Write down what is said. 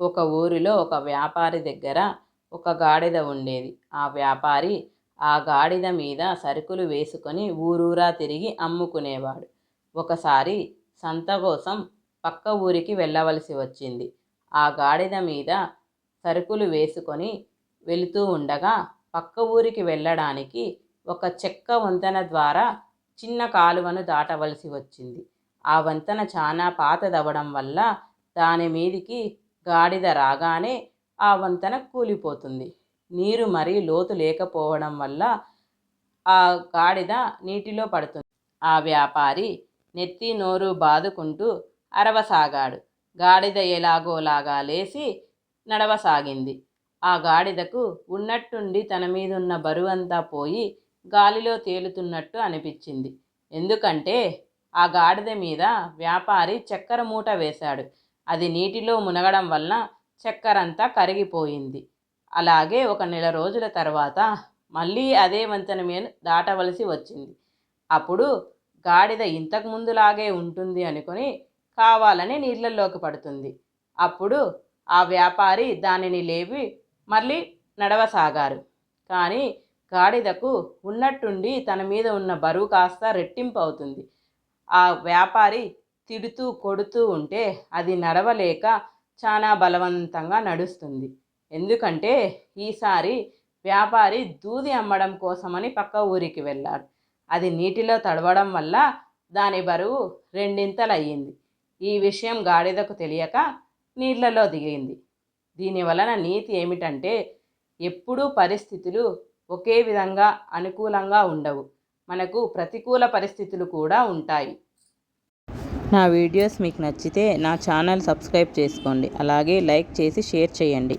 ఒక ఊరిలో ఒక వ్యాపారి దగ్గర ఒక గాడిద ఉండేది. ఆ వ్యాపారి ఆ గాడిద మీద సరుకులు వేసుకొని ఊరూరా తిరిగి అమ్ముకునేవాడు. ఒకసారి సంత కోసం పక్క ఊరికి వెళ్ళవలసి వచ్చింది. ఆ గాడిద మీద సరుకులు వేసుకొని వెళుతూ ఉండగా పక్క ఊరికి వెళ్ళడానికి ఒక చెక్క వంతెన ద్వారా చిన్న కాలువను దాటవలసి వచ్చింది. ఆ వంతెన చాలా పాతదవడం వల్ల దాని మీదికి గాడిద రాగానే ఆ వంతెన కూలిపోతుంది. నీరు మరీ లోతు లేకపోవడం వల్ల ఆ గాడిద నీటిలో పడుతుంది. ఆ వ్యాపారి నెత్తి నోరు బాదుకుంటూ అరవసాగాడు. గాడిద ఎలాగోలాగా లేచి నడవసాగింది. ఆ గాడిదకు ఉన్నట్టుండి తన మీదున్న బరువంతా పోయి గాలిలో తేలుతున్నట్టు అనిపించింది. ఎందుకంటే ఆ గాడిద మీద వ్యాపారి చక్కెర మూట వేశాడు. అది నీటిలో మునగడం వలన చక్కెరంతా కరిగిపోయింది. అలాగే ఒక నెల రోజుల తర్వాత మళ్ళీ అదే వంతెన మీద దాటవలసి వచ్చింది. అప్పుడు గాడిద ఇంతకు ముందులాగే ఉంటుంది అనుకొని కావాలని నీళ్ళల్లోకి పడుతుంది. అప్పుడు ఆ వ్యాపారి దానిని లేవి మళ్ళీ నడవసాగారు. కానీ గాడిదకు ఉన్నట్టుండి తన మీద ఉన్న బరువు కాస్త రెట్టింపు అవుతుంది. ఆ వ్యాపారి తిడుతూ కొడుతూ ఉంటే అది నడవలేక చాలా బలవంతంగా నడుస్తుంది. ఎందుకంటే ఈసారి వ్యాపారి దూది అమ్మడం కోసమని పక్క ఊరికి వెళ్ళాడు. అది నీటిలో తడవడం వల్ల దాని బరువు రెండింతలు అయ్యింది ఈ విషయం గాడిదకు తెలియక నీళ్ళలో దిగింది. దీని వలన నీతి ఏమిటంటే ఎప్పుడూ పరిస్థితులు ఒకే విధంగా అనుకూలంగా ఉండవు. మనకు ప్రతికూల పరిస్థితులు కూడా ఉంటాయి. నా వీడియోస్ మీకు నచ్చితే నా ఛానల్ సబ్స్క్రైబ్ చేసుకోండి. అలాగే లైక్ చేసి షేర్ చేయండి.